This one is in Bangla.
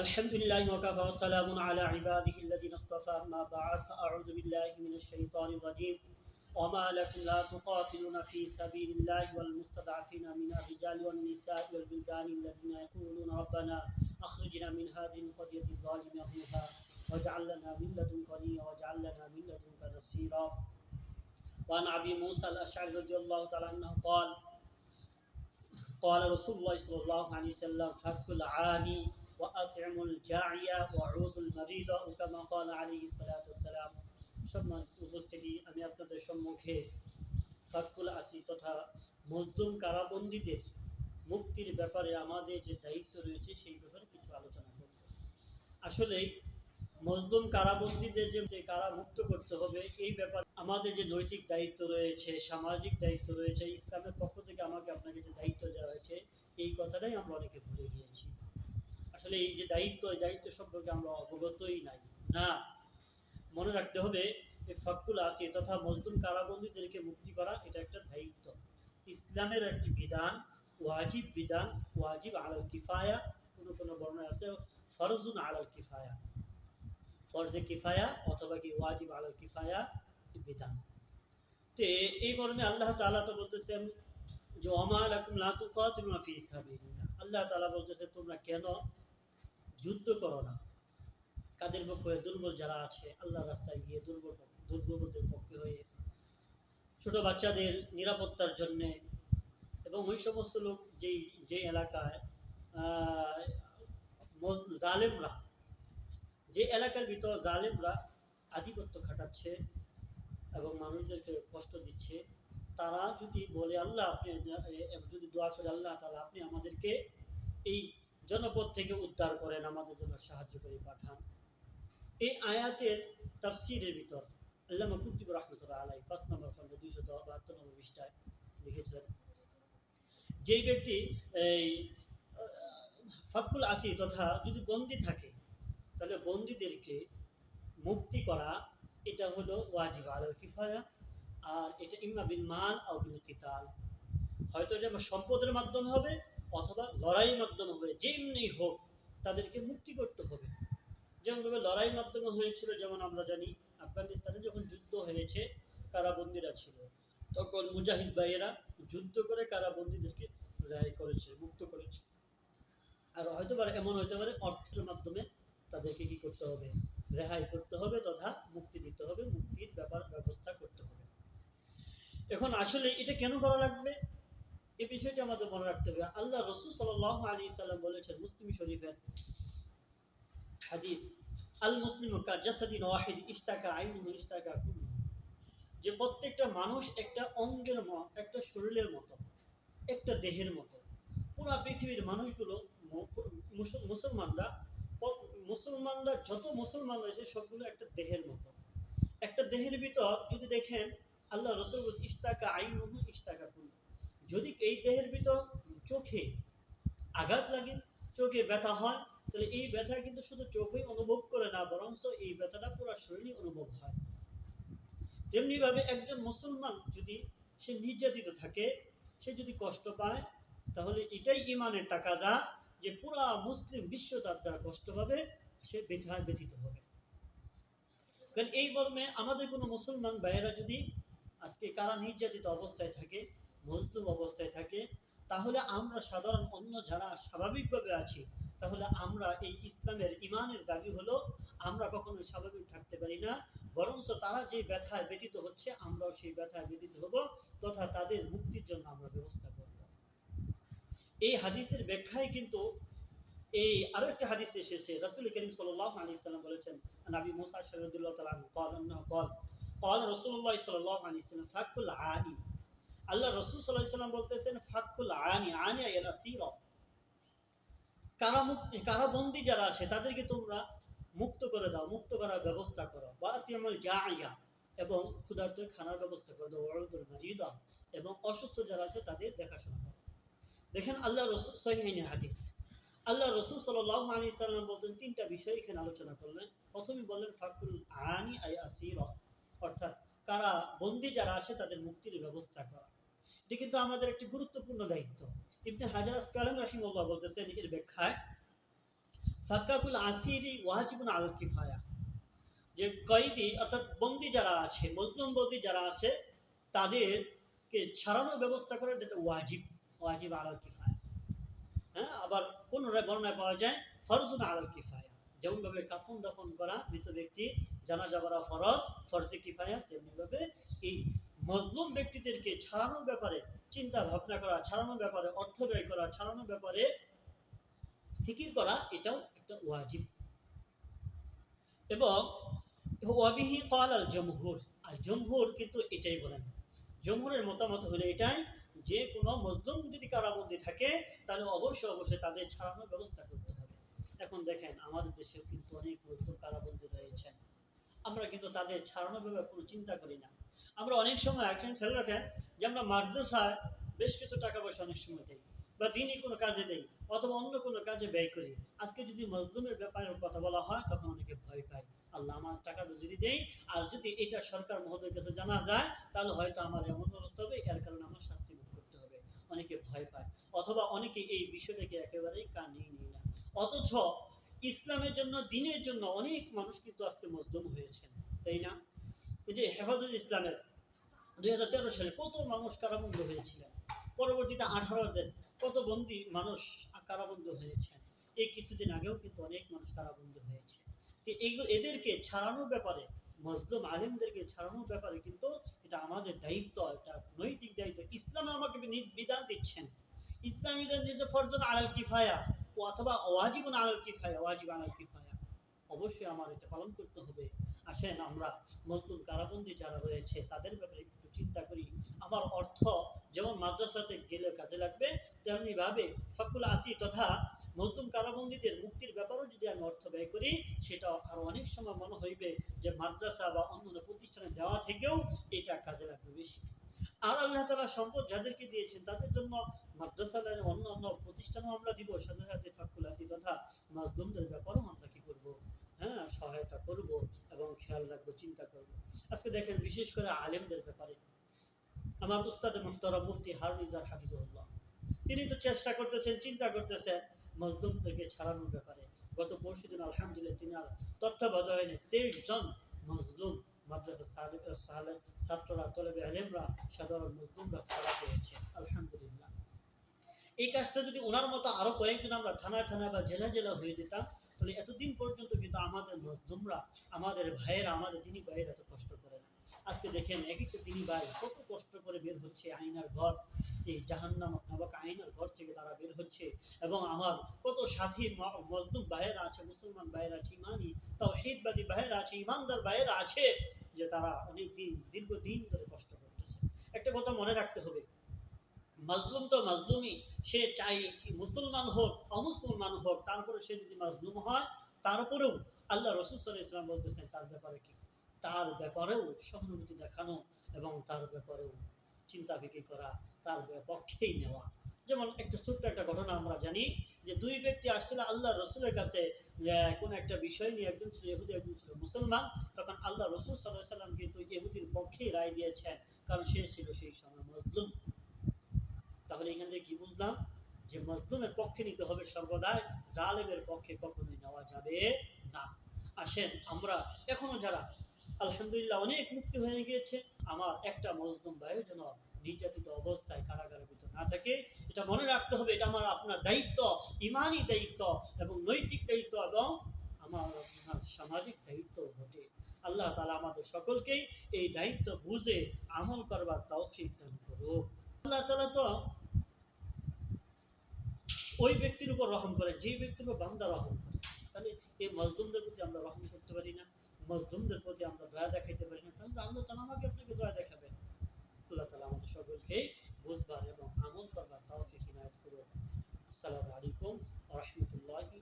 الحمد لله وكفى وسلام على عباده الذين اصطفى. أما بعد فأعوذ بالله من الشيطان الرجيم. وما لكم لا تقاتلون في سبيل الله والمستضعفين من الرجال والنساء والبلدان الذين يقولون ربنا أخرجنا من هذه القرية الظالم أهلها واجعل لنا من لدنك وليا واجعل لنا من لدنك نصيرا. وعن أبي موسى الأشعري رضي الله تعالى عنه قال قال رسول الله صلى الله عليه وسلم فك العاني وأطعم الجاعية وعود المريض أو كما قال عليه الصلاة والسلام সম্মান উপস্থিতি আমি আপনাদের সম্মুখে ফাকুল আসি তথা মজদুম কারাবন্দীদের মুক্তির ব্যাপারে আমাদের যে দায়িত্ব রয়েছে সেই ব্যাপারে কিছু আলোচনা করব আসলে মজদুম কারাবন্দীদের যে যে কারা মুক্ত করতে হবে এই ব্যাপারে আমাদের যে নৈতিক দায়িত্ব রয়েছে সামাজিক দায়িত্ব রয়েছে ইসলামের পক্ষ থেকে আমাকে আপনাকে যে দায়িত্ব দেওয়া হয়েছে এই কথাটাই আমরা অনেকে ভুলে গিয়েছি আসলে এই যে দায়িত্ব, এই দায়িত্ব সম্পর্কে আমরা অবগতই নাই। না, মনে রাখতে হবে ফকুল আসি তথা মজদুম কারাবন্দীদেরকে মুক্তি করা, এটা একটা দায়িত্ব। ইসলামের একটি বিধান, ওয়াজিব বিধান, ওয়াজিব আলাল কিফায়া, কোনো কোনো বর্ণনা আছে, ফরজুন আলাল কিফায়া। ফরজে কিফায়া অথবা কি ওয়াজিব আলাল কিফায়া বিধান। তে, এই মর্মে আল্লাহ তাআলা তো বলতেছেন যে ওমা লাকুম লা তুকাতিলুনা ফি সাবিলিল্লাহ। আল্লাহ তাআলা বলতেছে, তোমরা কেন যুদ্ধ করো না। কাদের পক্ষে দুর্বল যারা আছে আল্লাহ রাস্তায় গিয়ে দুর্বল দুর্বলদের পক্ষে হয়ে ছোট বাচ্চাদের নিরাপত্তার জন্যে এবং ওই সমস্ত লোক যেই যে এলাকায় জালেমরা, যে এলাকার ভিতর জালেমরা আধিপত্য খাটাচ্ছে এবং মানুষদেরকে কষ্ট দিচ্ছে, তারা যদি বলে, আল্লাহ, আপনি যদি দোয়া করে, আল্লাহ তাহলে আপনি আমাদেরকে এই জনপদ থেকে উদ্ধার করেন, আমাদের জন্য সাহায্য করে পাঠান। এই আয়াতের তাফসিরের ভিতর আল্লাহ কুতুব রহমতুল্লাহ আলাই পাঁচ নম্বর খন্ড দুইশত বাহাত্তর নম্বর পৃষ্ঠায় লিখেছিলেন, যেই ব্যক্তি এই ফাকুল আসি তথা যদি বন্দি থাকে, তাহলে বন্দীদেরকে মুক্তি করা এটা হলো ওয়াজিব আল কিফায়া, আর এটা ইম্মা বিল মাল বিল কিতাল। হয়তো এটা সম্পদের মাধ্যমে হবে অথবা লড়াই মাধ্যমে হবে, যেমনি হোক তাদেরকে মুক্তি করতে হবে। যেমনভাবে লড়াই মাধ্যমে হয়েছিল, যেমন আমরা জানি আফগানিস্তানে যখন যুদ্ধ হয়েছে, কারাবন্দীরা ছিল, তখন মুজাহিদ ভাইয়েরা যুদ্ধ করে কারাবন্দীদেরকে রেহাই করেছে, মুক্ত করেছে। আর হয়তো পারে এমন হতে পারে, অর্থের মাধ্যমে তাদেরকে কি করতে হবে? রেহাই করতে হবে তথা মুক্তি দিতে হবে, মুক্তির ব্যাপার, ব্যবস্থা করতে হবে। এখন আসলে এটা কেন করা লাগবে? এই বিষয়টি আমাদের মনে রাখতে হবে। আল্লাহ রসুল সাল্লাহ আলী সাল্লাম বলেছেন মুসলিম শরীফের হাদিস, আল মুসলিম যে প্রত্যেকটা মানুষ একটা অঙ্গের একটা শরীরের মতো, একটা দেহের মতো। পুরা পৃথিবীর মানুষগুলো মুসলমানরা মুসলমানরা যত মুসলমান রয়েছে সবগুলো একটা দেহের মতো। একটা দেহের ভিতর যদি দেখেন, আল্লাহ রসুল ইস্তাকা আইন ইস্তাকা কুল্লু যদি এই দেহের ভিতর চোখে আঘাত লাগে, চোখে ব্যথা হয়, তাহলে এই ব্যথা কিন্তু শুধু চোখেই অনুভব করে না, বরঞ্চ এই ব্যথাটা পুরো শরীরে অনুভব হয়। তেমনিভাবে একজন মুসলমান যদি সে নির্যাতিত থাকে, সে যদি কষ্ট পায়, তাহলে এটাই ইমানের টাকা তাকাদা যে পুরা মুসলিম বিশ্ব তার দ্বারা কষ্ট পাবে, সে ব্যথায় ব্যথিত হবে। কারণ এই মর্মে আমাদের কোনো মুসলমান ভাইয়েরা যদি আজকে কারা নির্যাতিত অবস্থায় থাকে মজলুম অবস্থায় থাকে, তাহলে আমরা সাধারণ অন্য যারা স্বাভাবিকভাবে আছি, তাহলে আমরা এই ইসলামের ইমানের দাবি হলো আমরা কখনোই স্বাভাবিক থাকতে পারি না, বরঞ্চ তারা যে ব্যথায় ব্যতীত হচ্ছে আমরাও সেই ব্যথায় ব্যতীত হব তথা তাদের মুক্তির জন্য আমরা ব্যবস্থা করব। এই হাদিসের ব্যাখ্যায় কিন্তু এই আরও একটা হাদিস এসেছে, রসুল করিম সাল আলী সাল্লাম বলেছেন নাবি মোসা সরদুল্লাহ তালান কল অন্য কল কল রসুল্লাহ সাল্লাহ আলী সাল্লাম ফাকুল আলী আল্লাহ রসুল আলাইহি সাল্লাম বলতেছেন ফাকুল আনি আনি আল আসীরা কারামুক্তি কারাবন্দী যারা আছে, তাদেরকে তোমরা মুক্ত করে দাও, মুক্ত করার ব্যবস্থা করো। বা তিমল জাইয়া, এবং ক্ষুধার্ত খানার ব্যবস্থা করে দাও, ওয়ারুদুল মারিদা এবং অসুস্থ যারা আছে তাদের দেখাশোনা করো। দেখেন আল্লাহ রসুল সহিহাইনের হাদিস। আল্লাহ রসুল সাল্লাহ আলী সাল্লাম বলতেন তিনটা বিষয় এখানে আলোচনা করলেন। প্রথমে বললেন ফাকুল আনি আই আসির অর্থাৎ কারা বন্দী যারা আছে তাদের মুক্তির ব্যবস্থা করা। এটি কিন্তু আমাদের একটি গুরুত্বপূর্ণ দায়িত্ব। ইবনে হাজার আসকালাম রাহিমুল্লাহ বলতেছেন এর ব্যাখ্যায় ফাক্কাকুল আসিরি ওয়াজিবুন আল কিফায়া। যে কয়েদি অর্থাৎ বন্দি যারা আছে, মজলুম বন্দি যারা আছে, তাদেরকে ছাড়ানোর ব্যবস্থা করে যেটা ওয়াজিব ওয়াজিব আলাল কিফায়া। হ্যাঁ আবার কোন বর্ণায় পাওয়া যায়, ফরজুন আলাল কিফায়া। যেমনভাবে কাফন দাফন করা, মৃত ব্যক্তি জানাজা করা ফরজ, ফরজে কিফায়া, তেমনিভাবে এই মজলুম ব্যক্তিদেরকে ছাড়ানোর ব্যাপারে চিন্তা ভাবনা করা, ছাড়ানোর ব্যাপারে অর্থ ব্যয় করা, ছাড়ানোর ব্যাপারে ফিকির করা, এটাও একটা ওয়াজিব। এবং ওয়াবিহি কাল আল জমহুর আর জমহুর কিন্তু এটাই বলেন। জমহুরের মতামত হলো এটাই যে, কোনো মজলুম যদি কারাবন্দি থাকে, তাহলে অবশ্যই অবশ্যই তাদের ছাড়ানোর ব্যবস্থা করতে হবে। এখন দেখেন, আমাদের দেশেও কিন্তু অনেক মজলুম কারাবন্দি রয়েছেন। আমরা কিন্তু তাদের ছাড়ানোর ব্যাপারে কোনো চিন্তা করি না। আমরা অনেক সময় একজন খেয়াল রাখেন যে আমরা মাদ্রাসায় বেশ কিছু টাকা পয়সা অনেক সময় দেই বা দিনই কোনো কাজে দেই অথবা অন্য কোনো কাজে ব্যয় করি। আজকে যদি মজলুমের ব্যাপারে কথা বলা হয়, তখন অনেকে ভয় পায়। আল্লাহ আমার টাকাটা যদি দেই, আর যদি এটা সরকার মহোদয়ের কাছে জানা যায়, তাহলে হয়তো আমার এমন অবস্থা হবে, এর কারণে আমার শাস্তি ভোগ করতে হবে। অনেকে ভয় পায়। অথবা অনেকে এই বিষয়টাকে একেবারেই কানেই নিয়ে না অথচ ইসলামের জন্য, দিনের জন্য অনেক মানুষ কিন্তু আজকে মজলুম হয়েছেন, তাই না? এই যে হেফাজত ইসলামের দুই হাজার তেরো সালে কত মানুষ কারাবন্ধ হয়েছিলেন? পরবর্তীতে আঠারো দিন কত বন্দী মানুষ কারাবন্ধ হয়েছেন? এই কিছুদিন আগেও কিন্তু অনেক মানুষ কারাবন্ধ হয়েছে। তো এইগুলো এদেরকে ছাড়ানোর ব্যাপারে, মজলুম আলেমদেরকে ছাড়ানোর ব্যাপারে কিন্তু এটা আমাদের দায়িত্ব, এটা নৈতিক দায়িত্ব। ইসলামে আমাকে বিধান দিচ্ছেন। ইসলাম বিধান দিচ্ছে ফরজন আলাল কিফায়া অথবা ওয়াজিবুন আলাল কিফায়া, ওয়াজিব আলাল কিফায়া। অবশ্যই আমার এটা পালন করতে হবে। আসেন আমরা মজলুম কারাবন্দি যারা রয়েছে, তাদের ব্যাপারে একটু চিন্তা করি। আমার অর্থ যেমন মাদ্রাসাতে গেলে কাজে লাগবে তেমনি ভাবে ফকুল আসি তথা মজলুম কারাবন্দীদের মুক্তির ব্যাপারেও যদি আমি অর্থ ব্যয় করি, সেটা আরও অনেক সময় মনে হইবে যে মাদ্রাসা বা অন্যান্য প্রতিষ্ঠানে দেওয়া থেকেও এটা কাজে লাগবে বেশি। আর আল্লাহ তালা সম্পদ যাদেরকে দিয়েছেন, তাদের জন্য মাদ্রাসা অন্য অন্য প্রতিষ্ঠানও আমরা দিব। সাথে সাথে ফাকুল আসি তথা মাজলুমদের ব্যাপারেও আমরা কি করব? হ্যাঁ সহায়তা করব এবং খেয়াল রাখব, চিন্তা করব। আজকে দেখেন, বিশেষ করে আলেমদের ব্যাপারে। আমার উস্তাদ মোহতরম মুফতি হারুনিজার হাফিজুল্লাহ তিনি তো চেষ্টা করতেছেন, চিন্তা করতেছেন মজলুম থেকে ছাড়ানোর ব্যাপারে। গত পরশু দিন আলহামদুলিল্লাহ তিনি আর তত্ত্বাবধানে তেইশ জন মজদুম মাদ্রাসা ছাত্ররা, তলেবে আলেমরা, সাধারণ মজলুমরা ছাড়া পেয়েছে। আলহামদুলিল্লাহ। এই কাজটা যদি ওনার মতো আরও কয়েকজন আমরা থানায় থানায় বা জেলা জেলা হয়ে যেতাম তাহলে এতদিন পর্যন্ত কিন্তু আমাদের মজলুমরা আমাদের ভাইয়েরা, আমাদের তিনি ভাইয়েরা এত কষ্ট করে না। আজকে দেখেন এক একটা তিনি ভাই কত কষ্ট করে বের হচ্ছে আইনার ঘর, এই জাহান্নাম নামক আইনার ঘর থেকে তারা বের হচ্ছে। এবং আমার কত সাথী ম- মজলুম ভাইয়েরা আছে, মুসলমান ভাইয়েরা আছে, ইমানি তাও হিদবাদী ভাইয়েরা আছে, ইমানদার ভাইয়েরা আছে, যে তারা অনেক দিন দীর্ঘদিন ধরে কষ্ট করতেছে। একটা কথা মনে রাখতে হবে মাজলুম তো মাজলুমই। সে চাই কি মুসলমান হোক, অমুসলমান হোক, তারপরে সে যদি মাজলুম হয়, তারপরেও আল্লাহ রসুল ইসলাম বলতেছেন, তার ব্যাপারে কি? তার ব্যাপারেও সহানুভূতি দেখানো এবং তার ব্যাপারেও চিন্তা বিক্রি করা, তার পক্ষেই নেওয়া। যেমন একটা ছোট্ট একটা ঘটনা আমরা জানি যে দুই ব্যক্তি আসছিল আল্লাহ রসুলের কাছে কোনো একটা বিষয় নিয়ে, একজন ছিল ইহুদি, একজন ছিল মুসলমান। তখন আল্লাহ রসুল সাল্লাহ সাল্লাম কিন্তু ইহুদির পক্ষেই রায় দিয়েছেন, কারণ সে ছিল সেই সময় মজলুম। তাহলে এখান থেকে কি বুঝলাম? যে মজলুমের পক্ষে নিতে হবে সর্বদাই জালেমের পক্ষে কখনোই নেওয়া যাবে না। আসেন, আমরা এখনও যারা আলহামদুলিল্লাহ অনেক মুক্তি হয়ে গিয়েছে, আমার একটা মজলুম ভাইয়ের যেন নির্যাতিত অবস্থায় কারাগারের ভিতর না থাকে, এটা মনে রাখতে হবে, এটা আমার আপনার দায়িত্ব, ইমানি দায়িত্ব এবং নৈতিক দায়িত্ব এবং আমার আপনার সামাজিক দায়িত্ব বটে। আল্লাহ তালা আমাদের সকলকেই এই দায়িত্ব বুঝে আমল করবার তৌফিক দান করুক। আল্লাহ তালা তো ওই ব্যক্তির উপর রহম করে যে ব্যক্তির উপর বান্দা রহম করে। তাহলে এই মজদুমদের প্রতি আমরা রহম করতে পারি না মজদুমদের প্রতি আমরা দয়া দেখাইতে পারি না। তাহলে আল্লাহ তালা আমাকে আপনাকে দয়া দেখাবেন। আল্লাহ তালা আমাদের সকলকে বুঝবার এবং আমল করবার তাওকে হিনায়ত করুন আসসালামু আলাইকুম রহমতুল্লাহি